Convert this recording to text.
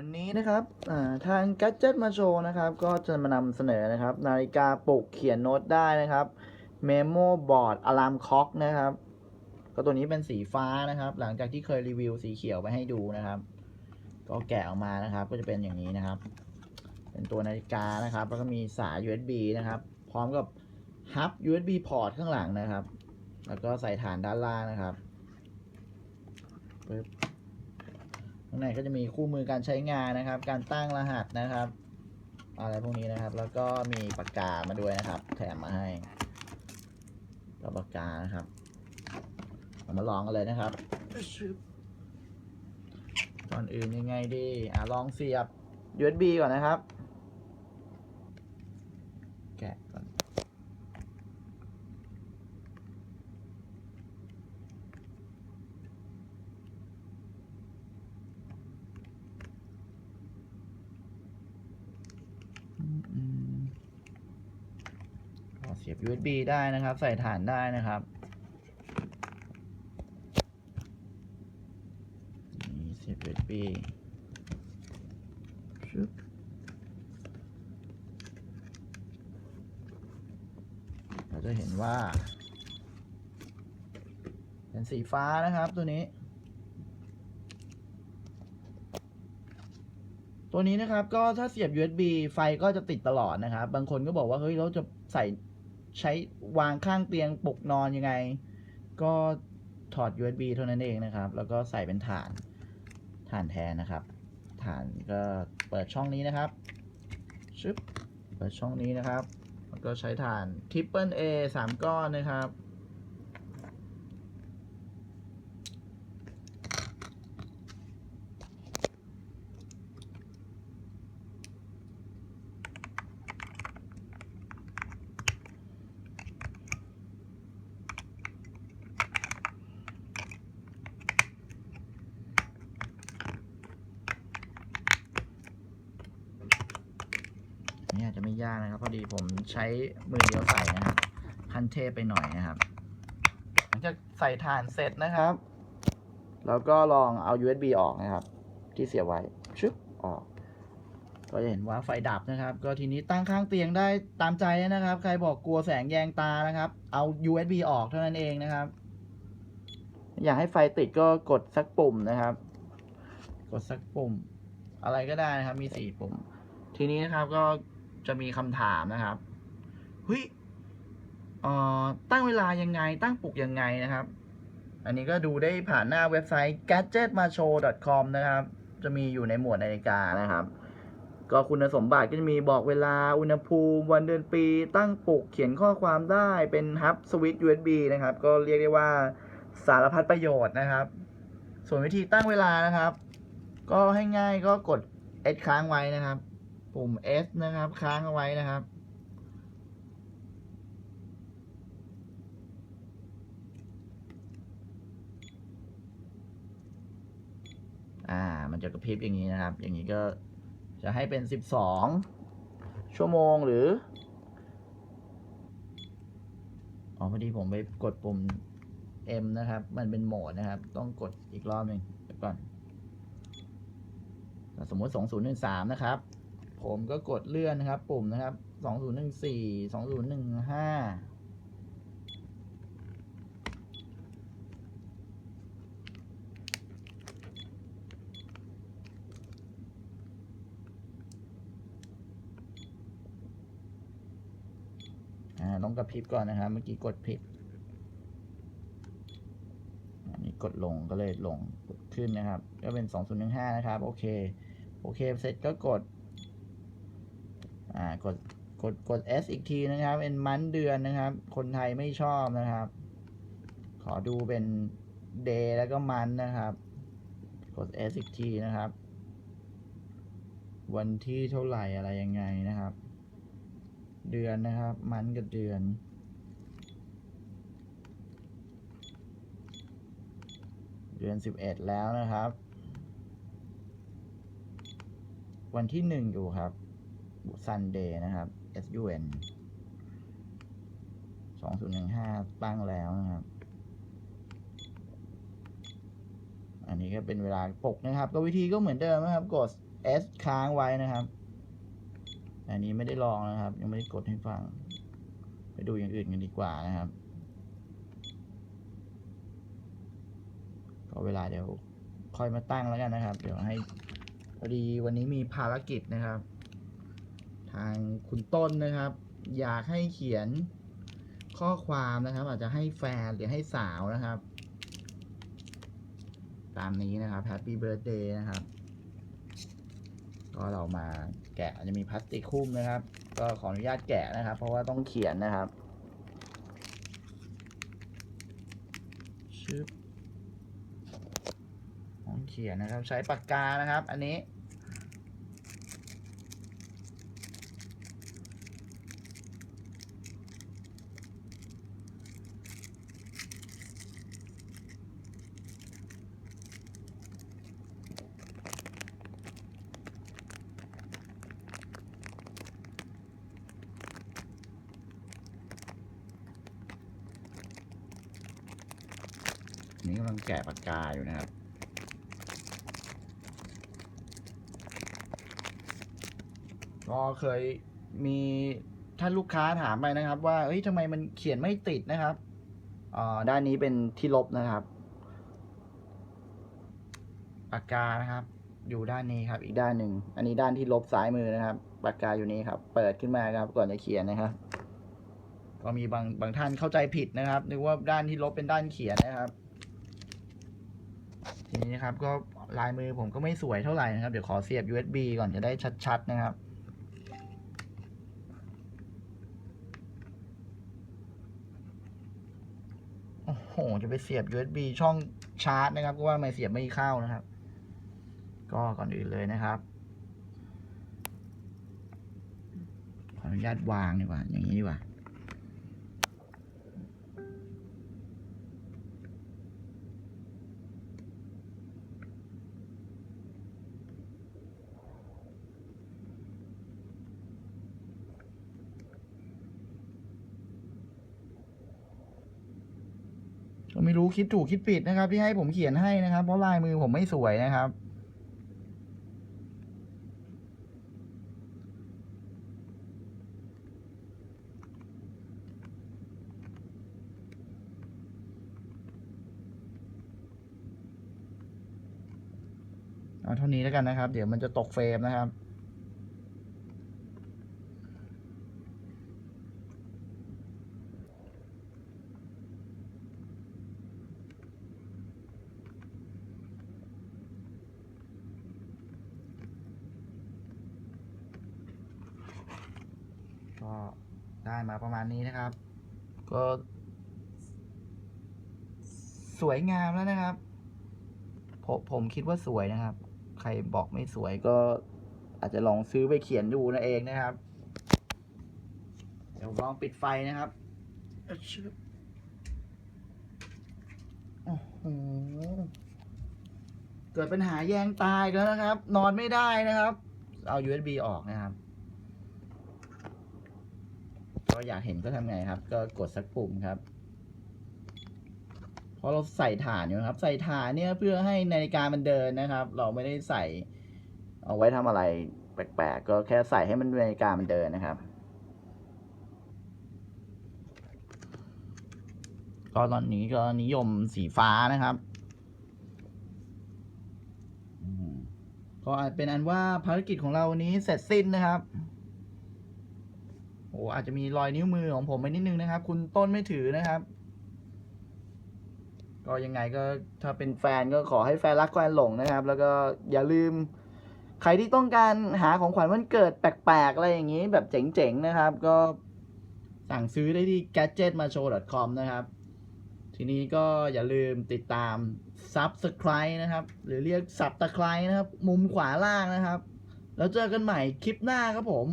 วันนี้นะครับทาง Gadget มาโชว์นะครับ ก็จะมานำเสนอนะครับ นาฬิกาปลุกเขียนโน้ตได้นะครับ Memo Board Alarm Clock นะครับ ก็ตัวนี้เป็นสีฟ้านะครับ หลังจากที่เคยรีวิวสีเขียวไปให้ดูนะครับ ก็แกะออกมานะครับ ก็จะเป็นอย่างนี้นะครับ เป็นตัวนาฬิกานะครับ แล้วก็มีสาย USB นะครับ พร้อมกับฮับ USB port ข้างหลังนะครับ แล้วก็ใส่ฐานด้านล่างนะครับปึ๊บางในก็จะมีคู่มือการใช้งานนะครับ การตั้งรหัสนะครับ อะไรพวกนี้นะครับ แล้วก็มีปากกามาด้วยนะครับ แถมมาให้กับปากกานะครับเรามาลองกันเลยนะครับก่อนอื่นยังไงดีอะลองเสียบ USB ก่อนนะครับ แกะก่อน อืมอืมก็เสีย บ USB ได้นะครับ ใส่ฐานได้นะครับนี่เสียบ USB ชึบเราจะเห็นว่า เป็นสีฟ้านะครับตัวนี้ ตัวนี้นะครับก็ถ้าเสียบ USB ไฟก็จะติดตลอดนะครับ บางคนก็บอกว่า เฮ้ย เราจะใส่ ใช้วางข้างเตียงปลุกนอนยังไง ก็ถอด USB เท่านั้นเองนะครับ แล้วก็ใส่เป็นฐานฐานแทนนะครับ ฐานก็เปิดช่องนี้นะครับชึบเปิดช่องนี้นะครับแล้วก็ใช้ฐาน Triple A สามก้อนนะครับ อันนี่อาจจะไม่ยากนะครับ พอ ดีผมใช้มือเดียวใส่นะครับคันเทพไปหน่อยนะครับหลังจากใส่ฐานเสร็จนะครับ แล้วก็ลองเอา USB ออกนะครับ ที่เสียบไว้ชึบออกก็จะเห็นว่าไฟดับนะครับ ก็ทีนี้ตั้งข้างเตียงได้ตามใจนะครับ ใครบอกกลัวแสงแยงตานะครับ เอา USB ออกเท่านั้นเองนะครับ อยากให้ไฟติดก็กดสักปุ่มนะครับ กดสักปุ่ม อะไรก็ได้นะครับ มีสี่ปุ่ม ทีนี้นะครับก็ จะมีคำถามนะครับเฮ้ยเอ่อตั้งเวลายังไงตั้งปลุกยังไงนะครับ อันนี้ก็ดูได้ผ่านหน้าเว็บไซต์ gadgetmashow.com นะครับ จะมีอยู่ในหมวดนาฬิกานะครับ ก็คุณสมบัติก็จะมีบอกเวลาอุณหภูมิ วันเดือนปี ตั้งปลุกเขียนข้อความได้เป็นฮับสวิตช์ USB นะครับ ก็เรียกได้ว่าสารพัดประโยชน์นะครับ ส่วนวิธีตั้งเวลานะครับ ก็ให้ง่ายก็กด S ค้างไว้นะครับ ปุ่ม S นะครับ ค้างเอาไว้นะครับ อ่า มันจะกระพริบอย่างนี้นะครับ อย่างนี้ก็จะให้เป็น 12 ชั่วโมงหรือ อ๋อพอดีผมไปกดปุ่ม M นะครับ มันเป็นโหมดนะครับ ต้องกดอีกรอบหนึ่งเดี๋ยวก่อน สมมติ 2013 นะครับ ผมก็กดเลื่อนนะครับ ปุ่มนะครับ2014 2015อ่าต้องกระพริบก่อนนะครับ เมื่อกี้กดผิด อันนี้กดลงก็เลยลงกดขึ้นนะครับ ก็เป็น 2015 นะครับ โอเค โอเค เสร็จก็กด อ่ากดกดกด S อีกทีนะครับ เป็นมันเดือนนะครับ คนไทยไม่ชอบนะครับ ขอดูเป็น day แล้วก็มันนะครับ กด S อีกทีนะครับ วันที่เท่าไหร่อะไรยังไงนะครับ เดือนนะครับ มันกับเดือนเดือนสิบเอ็ดแล้วนะครับ วันที่หนึ่งอยู่ครับ Sunday นะครับ SUN สองศูนย์หนึ่งห้าตั้งแล้วนะครับ อันนี้ก็เป็นเวลาปกนะครับ ก็วิธีก็เหมือนเดิมนะครับ กด S ค้างไว้นะครับ อันนี้ไม่ได้ลองนะครับ ยังไม่ได้กดให้ฟัง ไปดูอย่างอื่นกันดีกว่านะครับก็เวลาเดี๋ยวค่อยมาตั้งแล้วกันนะครับ เดี๋ยวให้พอดีวันนี้มีภารกิจนะครับางคุณต้นนะครับ อยากให้เขียนข้อความนะครับ อาจจะให้แฟนหรือให้สาวนะครับ ตามนี้นะครับ Happy Birthday นะครับ ก็เรามาแกะจะมีพลาสติกคุ้มนะครับ ก็ขออนุญาตแกะนะครับ เพราะว่าต้องเขียนนะครับชึบต้องเขียนนะครับ ใช้ปากกานะครับ อันนี้ งแกะปากกาอยู่นะครับ ก็เคยมีท่านลูกค้าถามไปนะครับ ว่าเฮ้ยทำไมมันเขียนไม่ติดนะครับอ่าด้านนี้เป็นที่ลบนะครับปากกานะครับ อยู่ด้านนี้ครับ อีกด้านหนึ่งอันนี้ด้านที่ลบซ้ายมือนะครับปากกาอยู่นี้ครับ เปิดขึ้นมาครับ ก่อนจะเขียนนะครับ ก็มีบางบางท่านเข้าใจผิดนะครับนึกว่าด้านที่ลบเป็นด้านเขียนนะครับ ทีนี้นะครับก็ลายมือผมก็ไม่สวยเท่าไหร่นะครับ เดี๋ยวขอเสียบ USB ก่อนจะได้ชัด ๆ นะครับโอ้โหจะไปเสียบ USB ช่องชาร์จนะครับก็ว่าไม่เสียบไม่เข้านะครับ ก็ก่อนอื่นเลยนะครับขออนุญาตวางดีกว่า อย่างนี้ดีกว่า ก็ ไม่รู้คิดถูกคิดผิดนะครับ ที่ให้ผมเขียนให้นะครับ เพราะลายมือผมไม่สวยนะครับเอาเท่านี้แล้วกันนะครับ เดี๋ยวมันจะตกเฟรมนะครับ ก็ ได้มาประมาณนี้นะครับ ก็ สวยงามแล้วนะครับผมผมคิดว่าสวยนะครับ ใครบอกไม่สวยก็อาจจะลองซื้อไปเขียนดูนะเองนะครับ เดี๋ยวลองปิดไฟนะครับโอ้โหเกิดปัญหาแยงตายแล้วนะครับ นอนไม่ได้นะครับ เอา USB ออกนะครับ ก็อยากเห็นก็ทำไงครับ ก็กดสักปุ่มครับ เพราะเราใส่ฐานอยู่ครับ ใส่ฐานเนี่ยเพื่อให้นาฬิกามันเดินนะครับ เราไม่ได้ใส่ เอาไว้ทำอะไรแปลกๆ ก็แค่ใส่ให้มันนาฬิกามันเดินนะครับ ก็ตอนนี้ก็นิยมสีฟ้านะครับก็อาจเป็นอันว่าภารกิจของเราวันนี้เสร็จสิ้นนะครับ อ้อาจจะมีรอยนิ้วมือของผมไปนิดนึงนะครับ คุณต้นไม่ถือนะครับ ก็ยังไงก็ถ้าเป็นแฟนก็ขอให้แฟนรักแฟนหลงนะครับ แล้วก็อย่าลืม ใครที่ต้องการหาของขวัญวันเกิดแปลกๆอะไรอย่างนี้ แบบเจ๋งๆนะครับ ก็สั่งซื้อได้ที่ gadgetmacho.com นะครับ ทีนี้ก็อย่าลืมติดตาม subscribe นะครับ หรือเรียก subscribe นะครับ มุมขวาล่างนะครับ แล้วเจอกันใหม่คลิปหน้าครับผม